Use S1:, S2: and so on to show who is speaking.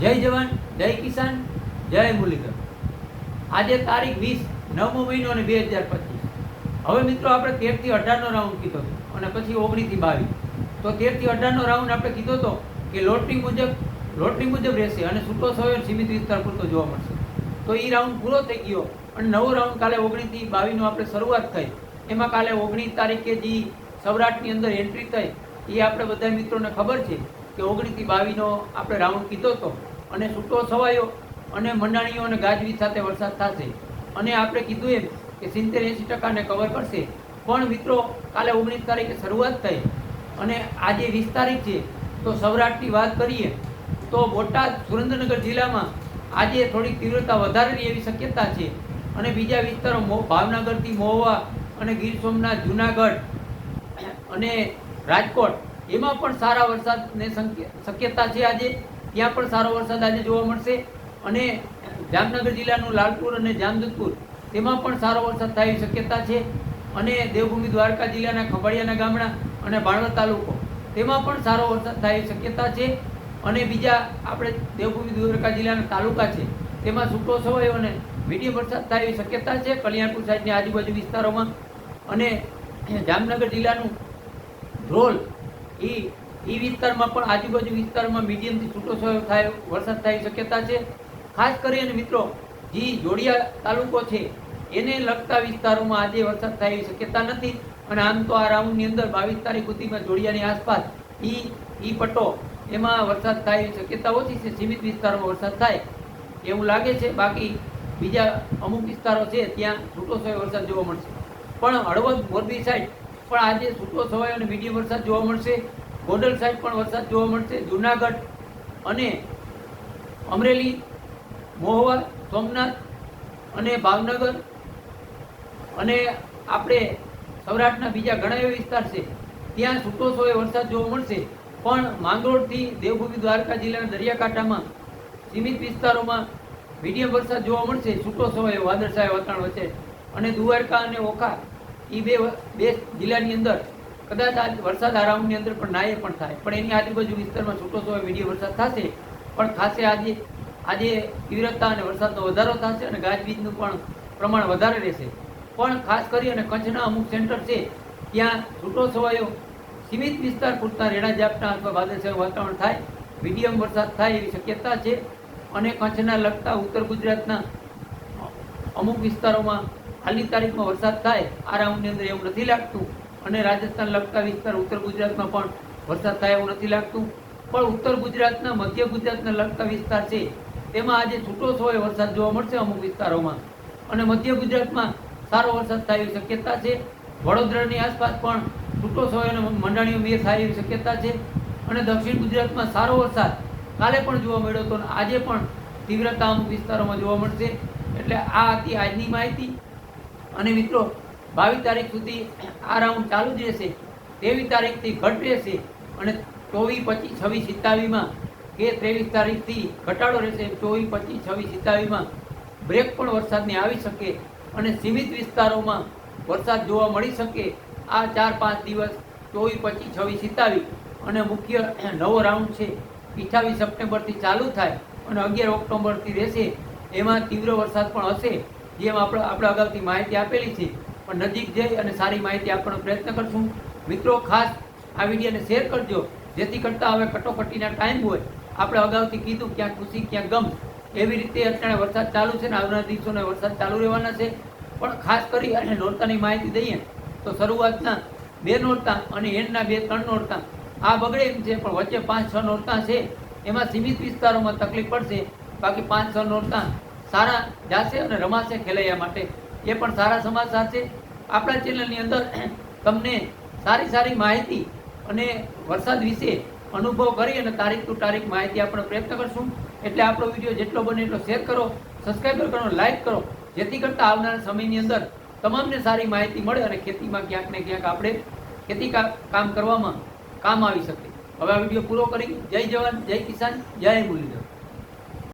S1: જય જવાન, જય કિસાન, જય મુરલીધર. આજે તારીખ વીસ, નવમો મહિનો અને બે હજાર પચીસ. હવે મિત્રો આપણે તેરથી અઢારનો રાઉન્ડ કીધો હતો અને પછી ઓગણીસથી બાવીસ. તો તેરથી અઢારનો રાઉન્ડ આપણે કીધો હતો કે લોટરી મુજબ લોટરી મુજબ રહેશે અને છૂટો સવાયો સીમિત વિસ્તાર પૂરતો જોવા મળશે. તો એ રાઉન્ડ પૂરો થઈ ગયો અને નવો રાઉન્ડ કાલે ઓગણીસથી બાવીસનો આપણે શરૂઆત થઈ. એમાં કાલે ઓગણીસ તારીખે જે સૌરાષ્ટ્રની અંદર એન્ટ્રી થઈ, એ આપણે બધા મિત્રોને ખબર છે. કે ઓગણીસથી બાવીસનો આપણે રાઉન્ડ કીધો હતો અને છૂટો છવાયો, અને મંડાણીઓ અને ગાજવીજ સાથે વરસાદ થશે. અને આપણે કીધું એમ કે સિત્તેર એંસી ટકાને કવર કરશે. પણ મિત્રો, કાલે ઓગણીસ તારીખે શરૂઆત થઈ. અને આજે વીસ તારીખ છે, તો સૌરાષ્ટ્રની વાત કરીએ, તો બોટાદ સુરેન્દ્રનગર જિલ્લામાં આજે થોડીક તીવ્રતા વધારેની એવી શક્યતા છે. અને બીજા વિસ્તારો ભાવનગરથી મહુવા અને ગીર સોમનાથ, જુનાગઢ અને રાજકોટ એમાં પણ સારા વરસાદની શક્યતા છે આજે. ત્યાં પણ સારો વરસાદ આજે જોવા મળશે. અને જામનગર જિલ્લાનું લાલપુર અને જામજોધપુર, તેમાં પણ સારો વરસાદ થાય શક્યતા છે. અને દેવભૂમિ દ્વારકા જિલ્લાના ખંભાળિયાના ગામડા અને બાણવર તાલુકો, તેમાં પણ સારો વરસાદ થાય શક્યતા છે. અને બીજા આપણે દેવભૂમિ દ્વારકા જિલ્લાના તાલુકા છે, તેમાં છૂટો છવાયો અને મીડિયમ વરસાદ થાય એવી શક્યતા છે કલ્યાણપુર સાઈડની આજુબાજુ વિસ્તારોમાં. અને જામનગર જિલ્લાનું ધ્રોલ એ એ વિસ્તારમાં પણ આજુબાજુ વિસ્તારમાં મીડિયમથી છૂટો થાય વરસાદ થાય શક્યતા છે. ખાસ કરીને મિત્રો, જે જોડિયા તાલુકો છે, એને લગતા વિસ્તારોમાં આજે વરસાદ થાય એવી શક્યતા નથી. અને આમ તો આ રાઉન્ડની અંદર બાવીસ તારીખ સુધીમાં જોડિયાની આસપાસ ઈ ઈ પટ્ટો એમાં વરસાદ થાય એવી શક્યતા ઓછી છે, સીમિત વિસ્તારોમાં વરસાદ થાય એવું લાગે છે. બાકી બીજા અમુક વિસ્તારો છે, ત્યાં છૂટો છવાયો વરસાદ જોવા મળશે. પણ હળવદ મોરબી સાઈડ પણ આજે છૂટો છવાયો અને મીડિયમ વરસાદ જોવા મળશે. ગોંડલ સાઈડ પણ વરસાદ જોવા મળશે, જુનાગઢ અને અમરેલી, મહુવા, સોમનાથ અને ભાવનગર અને આપણે સૌરાષ્ટ્રના બીજા ઘણા એવા વિસ્તાર છે, ત્યાં છૂટો છવાયો વરસાદ જોવા મળશે. પણ માંગરોળથી દેવભૂમિ દ્વારકા જિલ્લાના દરિયાકાંઠામાં સીમિત વિસ્તારોમાં મીડિયમ વરસાદ જોવા મળશે, છૂટો છવાયો વાદળછાયા વાતાવરણ વચ્ચે. અને દ્વારકા અને ઓખા એ બે બે જિલ્લાની અંદર કદાચ આજ વરસાદ આરામની અંદર પણ નાય પણ થાય. પણ એની આજુબાજુ વિસ્તારમાં છૂટો છો મીડિયમ વરસાદ થશે, પણ ખાસે આજે આજે તીવ્રતા અને વરસાદનો વધારો થશે અને ગાજવીજનું પણ પ્રમાણ વધારે રહેશે. પણ ખાસ કરી અને કચ્છના અમુક સેન્ટર છે, ત્યાં છૂટો છવાયો. સીમિત વિસ્તાર પૂરતા રેણા ઝાપટા અથવા વાદળછાયું વાતાવરણ થાય, મીડિયમ વરસાદ થાય એવી શક્યતા છે. અને કચ્છના લગતા ઉત્તર ગુજરાતના અમુક વિસ્તારોમાં હાલની તારીખમાં વરસાદ થાય, આ રાઉન્ડની અંદર એવું નથી લાગતું. અને રાજસ્થાન લગતા વિસ્તાર ઉત્તર ગુજરાતમાં પણ વરસાદ થાય એવું નથી લાગતું. પણ ઉત્તર ગુજરાતના મધ્ય ગુજરાતના લગતા વિસ્તાર છે, તેમાં આજે છૂટો છવાયો વરસાદ જોવા મળશે અમુક વિસ્તારોમાં. અને મધ્ય ગુજરાતમાં સારો વરસાદ થાય એવી શક્યતા છે. વડોદરાની આસપાસ પણ છૂટો છવાયો અને મંડાણીઓ મેર થાય એવી શક્યતા છે. અને દક્ષિણ ગુજરાતમાં સારો વરસાદ કાલે પણ જોવા મળ્યો હતો અને આજે પણ તીવ્રતા અમુક વિસ્તારોમાં જોવા મળશે. એટલે આ હતી આજની માહિતી. અને મિત્રો બાવીસ તારીખ સુધી આ રાઉન્ડ ચાલુ જ રહેશે. ત્રેવીસ તારીખથી ઘટ રહેશે અને ચોવીસ, પચીસ, છવ્વીસ, સિત્તાવીસમાં કે ત્રેવીસ તારીખથી ઘટાડો રહેશે ચોવીસ, પચીસ, છવ્વીસ, સિત્તાવીસમાં બ્રેક પણ વરસાદની આવી શકે અને સીમિત વિસ્તારોમાં વરસાદ જોવા મળી શકે આ ચાર, પાંચ દિવસ ચોવીસ, પચીસ, છવ્વીસ, સિત્તાવીસ અને મુખ્ય નવો રાઉન્ડ છે અઠ્ઠાવીસ સપ્ટેમ્બરથી ચાલુ થાય અને અગિયાર ઓક્ટોબરથી રહેશે. એમાં તીવ્ર વરસાદ પણ હશે. જેમ આપણે આપણે અગાઉથી માહિતી આપેલી છે પણ નજીક જઈ અને સારી માહિતી આપવાનો પ્રયત્ન કરશું. મિત્રો, ખાસ આ વિડીયોને શેર કરજો. જેથી કરતાં હવે કટોકટીના ટાઈમ હોય. આપણે અગાઉથી કીધું ક્યાં ખુશી ક્યાં ગમ. એવી રીતે અત્યારે વરસાદ ચાલુ છે ને આવનારા દિવસોને વરસાદ ચાલુ રહેવાના છે. પણ ખાસ કરી અને નોરતાની માહિતી દઈએ. તો શરૂઆતના બે નોરતા અને એન્ડના બે, ત્રણ નોરતા. આ બગડે એમ છે, પણ વચ્ચે પાંચ, છ નોરતા છે. એમાં સીમિત વિસ્તારોમાં તકલીફ પડશે. બાકી પાંચ, છ નોરતા સારા જાશે અને રમાશે ખેલૈયા માટે. એ પણ સારા સમાચાર છે. આપણા ચેનલની અંદર તમને સારી સારી માહિતી અને વરસાદ વિશે અનુભવ કરી અને તારીખ ટુ તારીખ માહિતી આપણે પ્રયત્ન કરશું. એટલે આપણો વીડિયો જેટલો બને એટલો શેર કરો સબસ્ક્રાઈબર કરો લાઈક કરો. જેથી કરતાં આવનારા સમયની અંદર તમામને સારી માહિતી મળે અને ખેતીમાં ક્યાંક ને ક્યાંક આપણે ખેતી કામ કરવામાં કામ આવી શકે. હવે આ વીડિયો પૂરો કરી, જય જવાન, જય કિસાન, જય મુરલીધર.